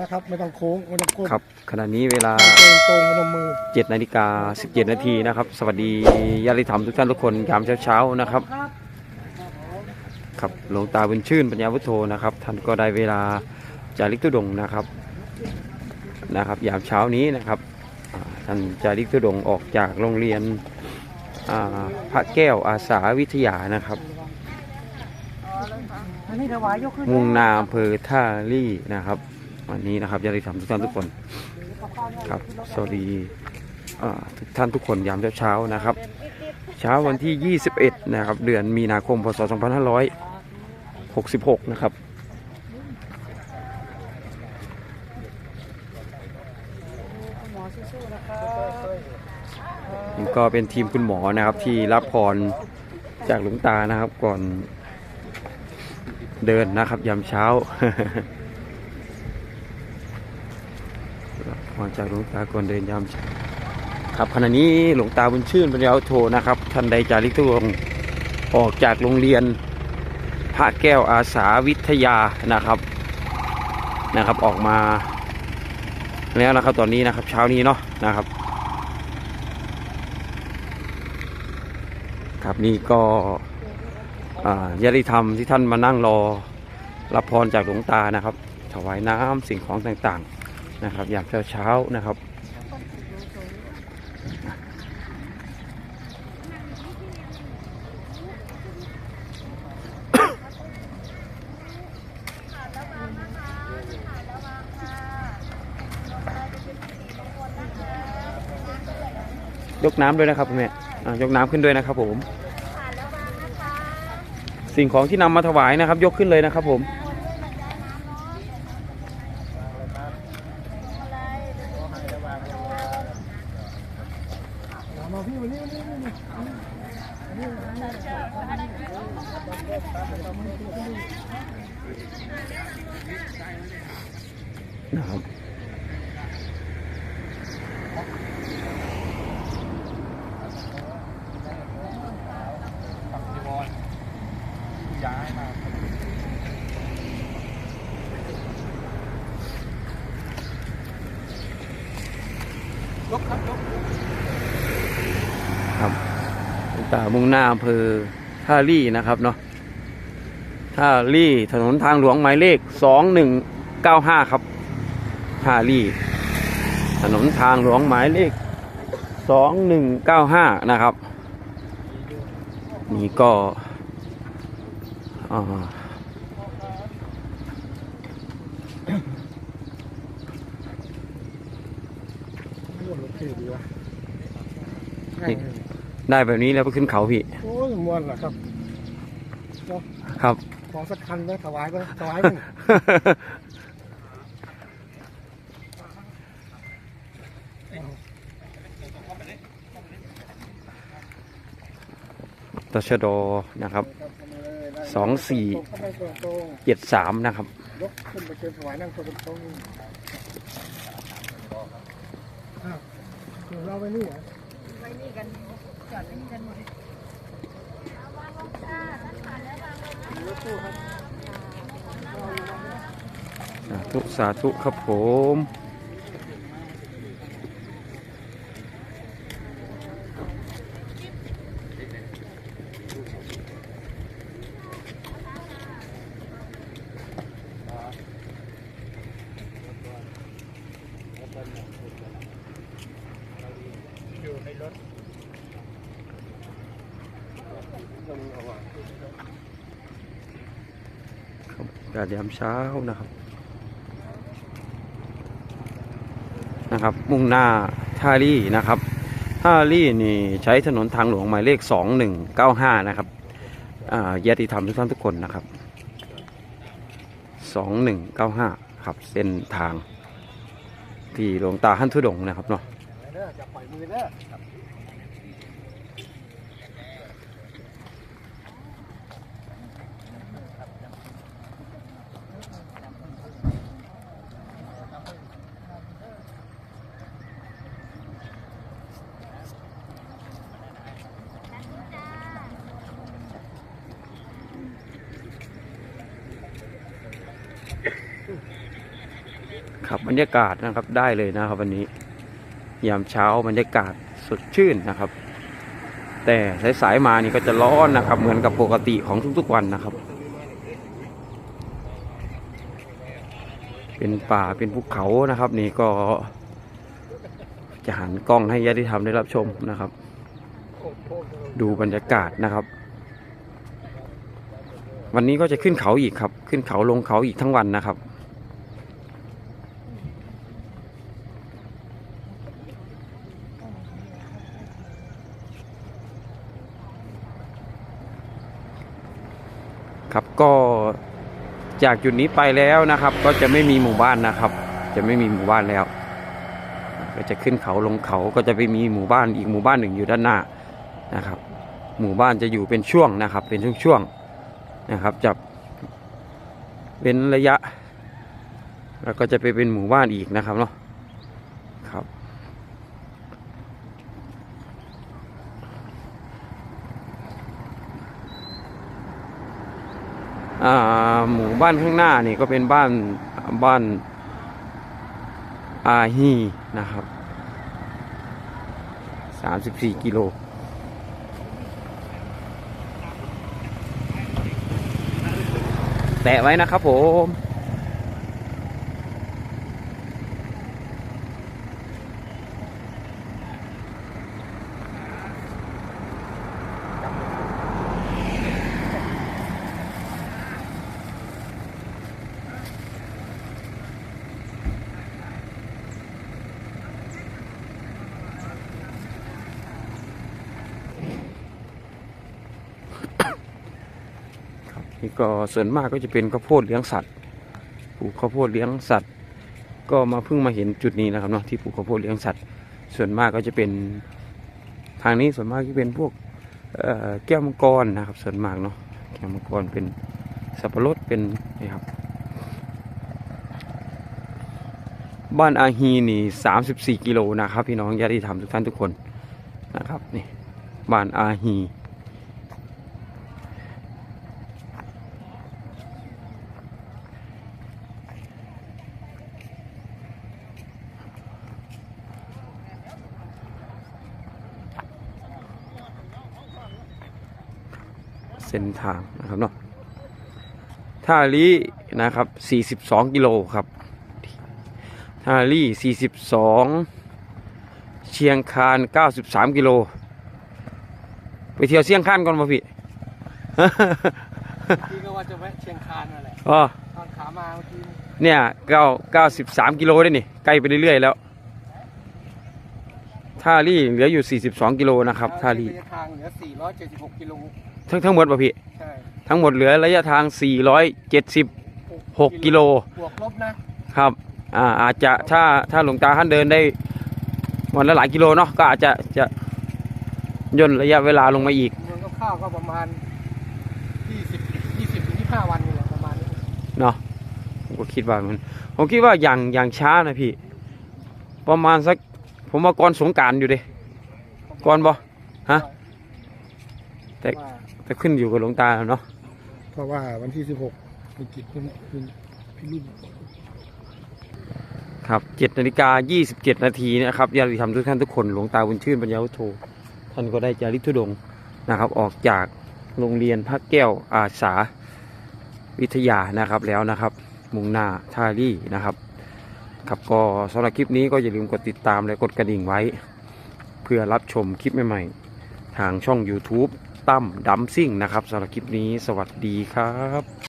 นะครับ ไม่ต้องโค้งไม่ต้องก้มครับขณะนี้เวลาตรงตรงพนมมือ7นาฬิกา17นาทีนะครับ สวัสดีญาติธรรมทุกท่านทุกคนยามเช้าๆนะครับครับหลวงตาบุญชื่นปัญญาวุฒโธนะครับ ท่านก็ได้เวลาจาริกตุดงค์นะครับนะครับ ยามเช้านี้นะครับอ่าท่านจาริกตุดงค์ออกจากโรงเรียนอ่าพระแก้วอาสาวิทยานะครับอันนี้ถวายยกขึ้นมุ่งหนาอำเภอท่าลี่นะครับ วันนี้นะครับญาติธรรมทุกท่านทุกคนครับสวัสดีทุกท่านทุกคนยามเช้าๆนะครับ เช้าวันที่ 21 นะครับ เดือนมีนาคมพศ 2566 นะครับหมอสู้ๆนะครับก็เป็นทีมคุณหมอนะครับที่รับพรจากหลวงตานะครับก่อนเดินนะครับยามเช้า รับพรจากหลวงตาก่อนเดินยามครับขณะนี้หลวงตาบุญชื่นปัญญาโทนะครับท่านใดจาริกตุลงออกจากโรงเรียนพระแก้วอาสาวิทยานะครับนะครับออกมาแล้วนะครับตอนนี้นะครับเช้านี้เนาะนะครับครับนี่ก็อ่าญาติธรรมที่ท่านมานั่งรอรับพรจากหลวงตานะครับ ถวายน้ำสิ่งของต่างๆ นะครับยามเช้าๆนะครับยกน้ำด้วยนะครับแม่ยกน้ำขึ้นด้วยนะครับผม สิ่งของที่นำมาถวายนะครับ ยกขึ้นเลยนะครับผม มาพี่วันนี้วันนี้วันนี้ นะครับ ย้ายมา ยกครับยก ครับตามุ่งหน้าอำเภอท่าลี่นะครับเนาะท่าลี่ถนนทางหลวงหมายเลขสองหนึ่งเก้าห้าครับท่าลี่ ถนนทางหลวงหมายเลขสองหนึ่งเก้าห้านะครับ นี่ก็อ่าม่วนรถเท่ ได้แบบนี้แล้วไปขึ้นเขาพี่ โอ้ยม่วนเหรอครับครับ ขอสักคันไหมถวายไหมถวายมั้งตชดนะครับสองสี่เข้าไปตรงตรงเจ็ดสามนะครับๆยกขึ้นไปเชิญถวายนั่งตรงตรงๆอ้าวเดี๋ยวเราไปนี่ เหรอสาธุสาธุครับผมอยู่ในรถ ครับ กาดยามเช้านะครับ นะครับ มุ่งหน้าท่าลี่นะครับท่าลี่นี่ใช้ถนนทางหลวงหมายเลขสองหนึ่งเก้าห้านะครับญาติธรรมทุกท่านทุกคนนะครับสองหนึ่งเก้าห้าครับเส้นทาง ที่หลวงตาท่านทุดงนะครับเนาะ ครับบรรยากาศนะครับได้เลยนะครับ วันนี้ยามเช้าบรรยากาศสดชื่นนะครับ แต่สายๆมานี่ก็จะร้อนนะครับ เหมือนกับปกติของทุกๆวันนะครับ เป็นป่าเป็นภูเขานะครับ นี่ก็จะหันกล้องให้ญาติธรรมได้รับชมนะครับ ดูบรรยากาศนะครับ วันนี้ก็จะขึ้นเขาอีกครับ ขึ้นเขาลงเขาอีกทั้งวันนะครับ ครับก็จากจุดนี้ไปแล้วนะครับ ก็จะไม่มีหมู่บ้านนะครับ จะไม่มีหมู่บ้านแล้ว ก็จะขึ้นเขาลงเขาก็จะไปมีหมู่บ้านอีกหมู่บ้านหนึ่งอยู่ด้านหน้านะครับ หมู่บ้านจะอยู่เป็นช่วงนะครับ เป็นช่วงๆนะครับจะเป็นระยะ แล้วก็จะไปเป็นหมู่บ้านอีกนะครับเนาะครับ อ่า หมู่บ้านข้างหน้านี่ก็เป็นบ้านบ้านอาฮีนะครับสามสิบสี่กิโลแตะไว้นะครับผม นี่ก็ส่วนมากก็จะเป็นข้าวโพดเลี้ยงสัตว์ปลูกข้าวโพดเลี้ยงสัตว์ ก็มาเพิ่งมาเห็นจุดนี้นะครับเนาะที่ปลูกข้าวโพดเลี้ยงสัตว์ ส่วนมากก็จะเป็นทางนี้ส่วนมากจะเป็นพวกแก้วมังกรนะครับ ส่วนมากเนาะแก้วมังกรเป็นสับปะรดเป็นนี่ครับ บ้านอาฮีนี่สามสิบสี่กิโลนะครับ พี่น้องญาติธรรมทุกท่านทุกคนนะครับนี่บ้านอาฮี ส้นทางนะครับเนาะท่าลีนะครับ 42 กิโลครับท่าลี42 เชียงคาน 93 กิโล ไปเที่ยวเชียงคานก่อนมาพี่พี่ก็ว่าจะแวะเชียงคานนั่นแหละอ๋อตอนขามาเมื่อกี้เนี่ย9 93กิโลได้นี่ใกล้ไปเรื่อยๆแล้วท่าลี่เหลืออยู่ 42 กิโลนะครับท่าลี่ระยะทางเหลือ476กิโล ทั้งทั้งหมดป่ะพี่ ใช่ทั้งหมดเหลือระยะทาง 476 กิโล บวกลบนะครับ อ่า อาจจะถ้าถ้าหลวงตาท่านเดินได้ วันละหลายกิโลเนาะ ก็อาจจะจะย่นระยะเวลาลงมาอีกเมืองข้าวๆก็ประมาณ 20 20ถึง25 วันนี่แหละประมาณนี้เนาะผมก็คิดว่ามัน ผมคิดว่าอย่างอย่างช้านะพี่ ประมาณสัก ผมว่าก่อนสงกรารอยู่เดิก่อนบ่ ฮะ แต่ว่าแต่ขึ้นอยู่กับหลวงตาเนาะเพราะว่าวันที่16มีกิจคุณคุณพี่รุ่นครับ7นาฬิกา27นาทีนะครับญาติธรรมทุกท่านทุกคนหลวงตาบุญชื่นปัญญาวุฒโธท่านก็ได้จาริกธุดงค์นะครับ ออกจากโรงเรียนพระแก้วอาสาวิทยานะครับแล้วนะครับ มุ่งหน้าท่ารี่นะครับครับก็สำหรับคลิปนี้ก็อย่าลืมกดติดตามและกดกระดิ่งไว้ เพื่อรับชมคลิปใหม่ๆ ทางช่อง YouTube ตั้มดัมซิ่งนะครับสำหรับคลิปนี้สวัสดีครับ